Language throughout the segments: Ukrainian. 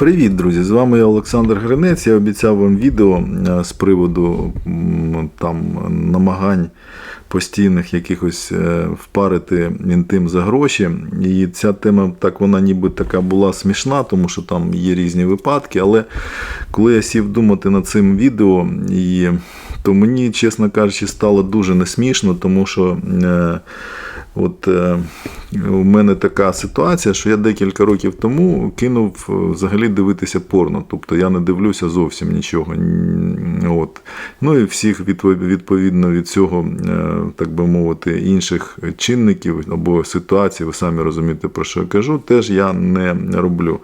Привіт, друзі! З вами я Олександр Гринець. Я обіцяв вам відео е, з приводу там намагань постійних якихось е, впарити інтим за гроші. І ця тема так вона ніби така була смішна, тому що там є різні випадки. Але коли я сів думати над цим відео, і, то мені, чесно кажучи, стало дуже несмішно, тому що. Е, От е, у мене така ситуація, що я декілька років тому кинув е, взагалі дивитися порно. Тобто я не дивлюся зовсім нічого. От. Ну і всіх відпо- відповідно від цього, е, так би мовити, інших чинників або ситуацій, ви самі розумієте, про що я кажу, теж я не роблю.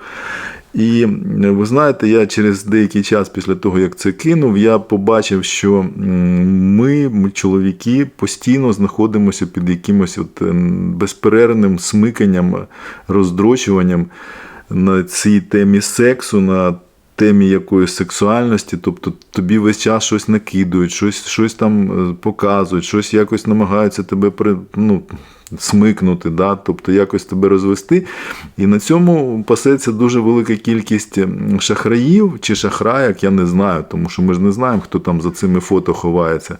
І е, ви знаєте, я через деякий час після того, як це кинув, я побачив, що ми, чоловіки, постійно знаходимося під якимось от ем, безперервним смиканням, роздрочуванням на цій темі сексу, на темі якоїсь сексуальності, тобто тобі весь час щось накидують, щось, щось там е, показують, щось якось намагаються тебе ну, смикнути, да? тобто якось тебе розвести. І на цьому пасеться дуже велика кількість шахраїв чи шахраyak, я не знаю, тому що ми ж не знаємо, хто там за цими фото ховається.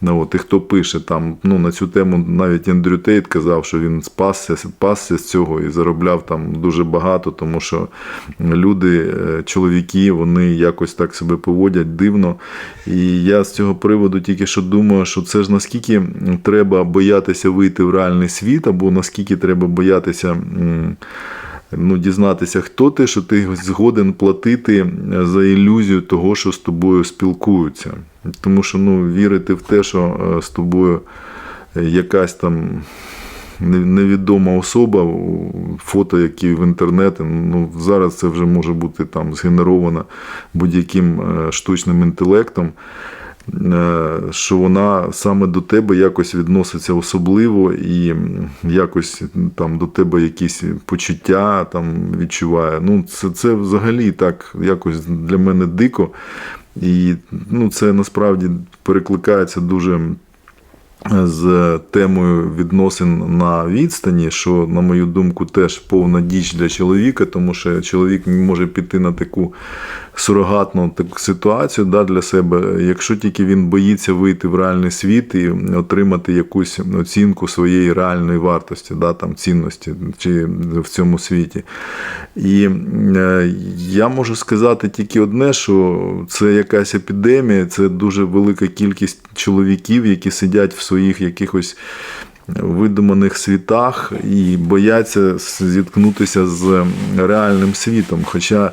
Ну, от, і хто пише там. Ну, на цю тему навіть Ендрю Тейт казав, що він спасся, спасся з цього і заробляв там дуже багато, тому що люди, е, чоловіки, вони якось так себе поводять дивно. І я з цього приводу тільки що думаю, що це ж наскільки треба боятися вийти в реальний світ, або наскільки треба боятися. Ну, дізнатися, хто ти, що ти згоден платити за ілюзію того, що з тобою спілкуються. Тому що ну, вірити в те, що е, з тобою якась там невідома особа, фото, які в інтернеті, ну, зараз це вже може бути там згенеровано будь-яким е, штучним інтелектом. Е, Що вона саме до тебе якось відноситься особливо і якось там до тебе якісь почуття там відчуває. Ну, це, це взагалі так якось для мене дико. І ну, це насправді перекликається дуже з темою відносин на відстані, що, на мою думку, теж повна діч для чоловіка, тому що чоловік може піти на таку сурогатну таку ситуацію да, для себе, якщо тільки він боїться вийти в реальний світ і отримати якусь оцінку своєї реальної вартості, да, там, цінності чи в цьому світі. І е, я можу сказати тільки одне, що це якась епідемія, це дуже велика кількість чоловіків, які сидять в своїх якихось видуманих світах і бояться зіткнутися з реальним світом. Хоча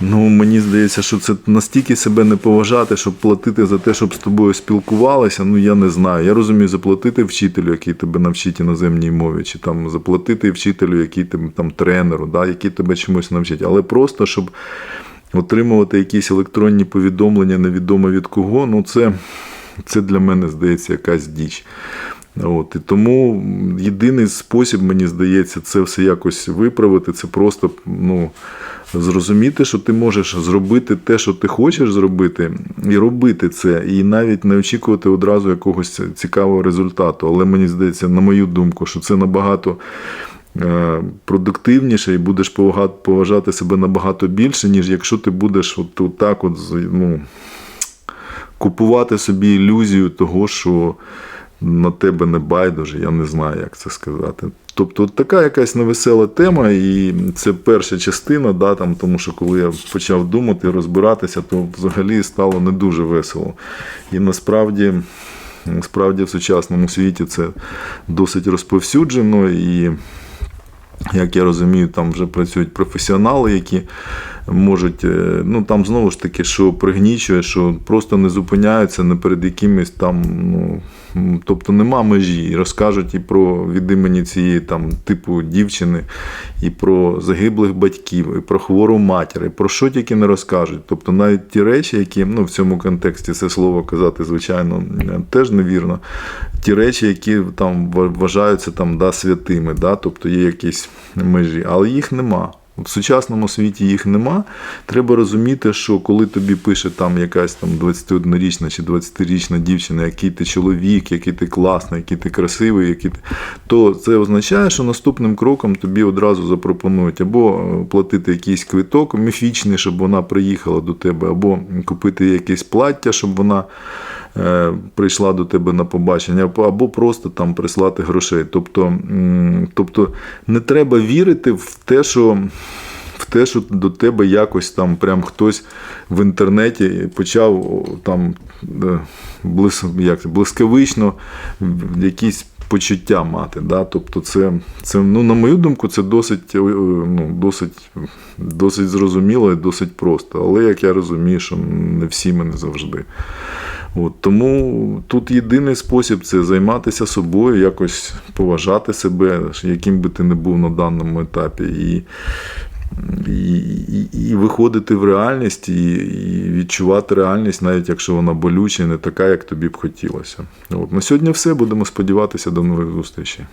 Ну, мені здається, що це настільки себе не поважати, щоб платити за те, щоб з тобою спілкувалися. Ну я не знаю. Я розумію, заплатити вчителю, який тебе навчить іноземній мові, чи там заплатити вчителю, який тебе там тренеру, да, який тебе чомусь навчить. Але просто щоб отримувати якісь електронні повідомлення, невідомо від кого, ну це, це для мене здається якась діч. От, і тому єдиний спосіб, мені здається, це все якось виправити, це просто ну, зрозуміти, що ти можеш зробити те, що ти хочеш зробити, і робити це, і навіть не очікувати одразу якогось цікавого результату. Але мені здається, на мою думку, що це набагато е, продуктивніше і будеш поважати себе набагато більше, ніж якщо ти будеш от, от так от, ну, купувати собі ілюзію того, що на тебе не байдуже, я не знаю, як це сказати. Тобто така якась невесела тема, і це перша частина, да, там, тому що коли я почав думати, розбиратися, то взагалі стало не дуже весело. І насправді, насправді в сучасному світі це досить розповсюджено і. Як я розумію, там вже працюють професіонали, які можуть, е, ну там знову ж таки, що пригнічує, що просто не зупиняються не перед якимись там, ну тобто нема межі. Розкажуть і про від імені цієї там типу дівчини, і про загиблих батьків, і про хвору матір, і про що тільки не розкажуть. Тобто навіть ті речі, які ну, в цьому контексті це слово казати, звичайно, е, теж невірно. Ті речі, які там вважаються там, да, святими, да, тобто є якісь межі, але їх нема. В сучасному світі їх нема. Треба розуміти, що коли тобі пише там якась там 21-річна чи 20-річна дівчина, який ти чоловік, який ти класний, який ти красивий, який ти... то це означає, що наступним кроком тобі одразу запропонують або е, платити якийсь квиток міфічний, щоб вона приїхала до тебе, або купити якесь плаття, щоб вона прийшла до тебе на побачення, або- просто там прислати грошей. Тобто, тобто не треба вірити в те, що. В те, що до тебе якось там прям хтось в інтернеті почав там е, блис, як, блискавично якісь почуття мати. Да? Тобто, це, це, ну, на мою думку, це досить, е, ну, досить, досить зрозуміло і досить просто. Але як я розумію, що не всі ми не завжди. От, тому тут єдиний спосіб це займатися собою, якось поважати себе, яким би ти не був на даному етапі, і, і, і, і виходити в реальність, і, і відчувати реальність, навіть якщо вона болюча і не така, як тобі б хотілося. От, на сьогодні все. Будемо сподіватися до нових зустрічей.